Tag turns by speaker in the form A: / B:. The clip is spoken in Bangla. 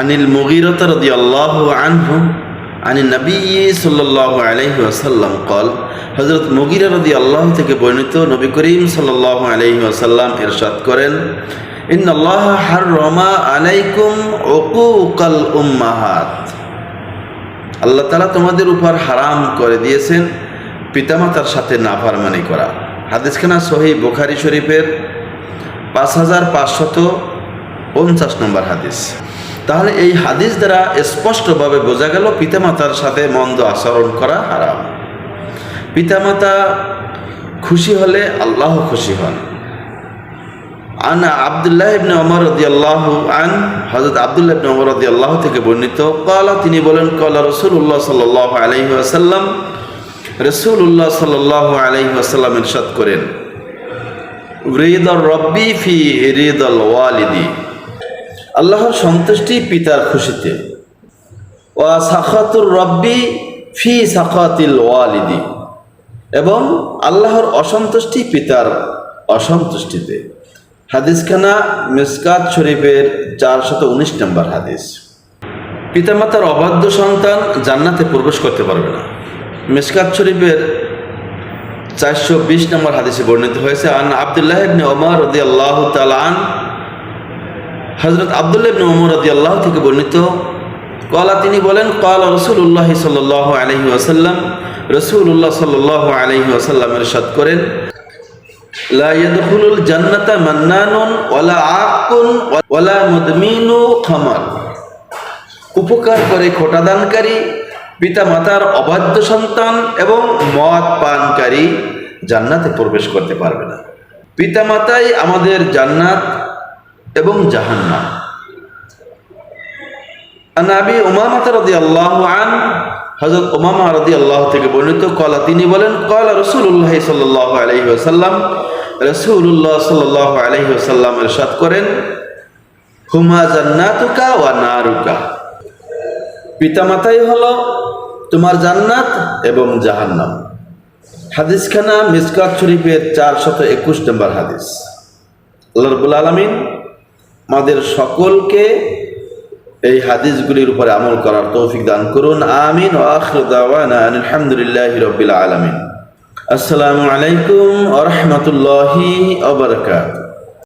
A: আনিল মুগিরত রাদিয়াল্লাহু আনহু আনি নবী সাল্লাল্লাহু আলাইহি ওয়াসাল্লাম কল, হযরত মুগিরা রাদিয়াল্লাহু থেকে বর্ণিত নবী করিম সাল্লাল্লাহু আলাইহি ওয়াসাল্লাম ইরশাদ করেন, ইন্নাল্লাহ হাররামা আলাইকুম উকুকাল উম্মাহাত। আল্লাহ তাআলা তোমাদের উপর হারাম করে দিয়েছেন পিতামাতার সাথে নাফরমানি করা। হাদিসখানা সহি বুখারী শরীফের পাঁচ হাজার পাঁচশত পঞ্চাশ নম্বর হাদিস। তাহলে এই হাদিস দ্বারা স্পষ্টভাবে বোঝা গেল পিতামাতার সাথে মন্দ আচরণ করা হারাম। পিতামাতা খুশি হলে আল্লাহ খুশি হন। আন আবদুল্লাহ ইবনে ওমর রাদিয়াল্লাহু আন, হযরত আবদুল্লাহ ইবনে ওমর রাদিয়াল্লাহু থেকে বর্ণিত, ক্বালা তিনি বলেন, ক্বালা রাসূলুল্লাহ সাল্লাল্লাহু আলাইহি ওয়াসাল্লাম, রাসূলুল্লাহ সাল্লাল্লাহু আলাইহি ওয়াসাল্লাম ইরশাদ করেন, রিদর রব্বি ফি রিদল ওয়ালিদি। আল্লাহর সন্তুষ্টি পিতার খুশিতে। ওয়া সাখাতুর রব্বি ফি সাখাতিল ওয়ালিদি। এবং আল্লাহর অসন্তুষ্টি পিতার অসন্তুষ্টিতে। হাদিসখানা মিসকাত শরীফের চারশত উনিশ নম্বর হাদিস। পিতামাতার অবাধ্য সন্তান জান্নাতে প্রবেশ করতে পারবে না। মিসকাত শরীফের চারশো বিশ নম্বর হাদিসে বর্ণিত হয়েছে, আন আবদুল্লাহ ইবনে ওমর রদি আল্লাহ তালান হজরত আবদুল্লাহ ইবনে ওমর থেকে বর্ণিত কলা তিনি বলেন কলা রসুল্লাহ সাল্লাহ আলহি আসাল্লাম রসুল্লাহ সাল্লাহ আলহি আসাল্লামের সাদ করেন, লা ইয়াদখুলুল জান্নাতা মান্নানুন ওয়ালা আকুন ওয়ালা মুদমিনু খামার। উপকার করে খোটাদানকারী পিতা মাতার অবাধ্য সন্তান এবং মদ পানকারী জান্নাতে প্রবেশ করতে পারবে না। পিতা মাতাই আমাদের জান্নাত এবং জাহান্নাম। আনাবি উমামাতা রদি আল্লাহ আন হজরত উমামা রদি আল্লাহ থেকে বর্ণিত কলা তিনি বলেন কলা রসুল্লাহ সাল্লাহ আলহি আসাল্লাম রসুল্লাহ সাল্লাহ আলহি আসাল্লাম করেন, হুমা জান্নাতুকা ওয়া নারুকা। পিতামাতাই হলো তোমার জান্নাত এবং জাহান্নাম। হাদিসখানা মিসকাত শরীফের চারশত একুশ নম্বর হাদিস। আল্লাহ রবুল আলমিন আমাদের সকলকে এই হাদিসগুলির উপরে আমল করার তৌফিক দান করুন। আমিন। আলহামদুলিল্লাহ রবিল আলমিন। আসসালামু আলাইকুম আ রহমতুল্লাহি আবরকাত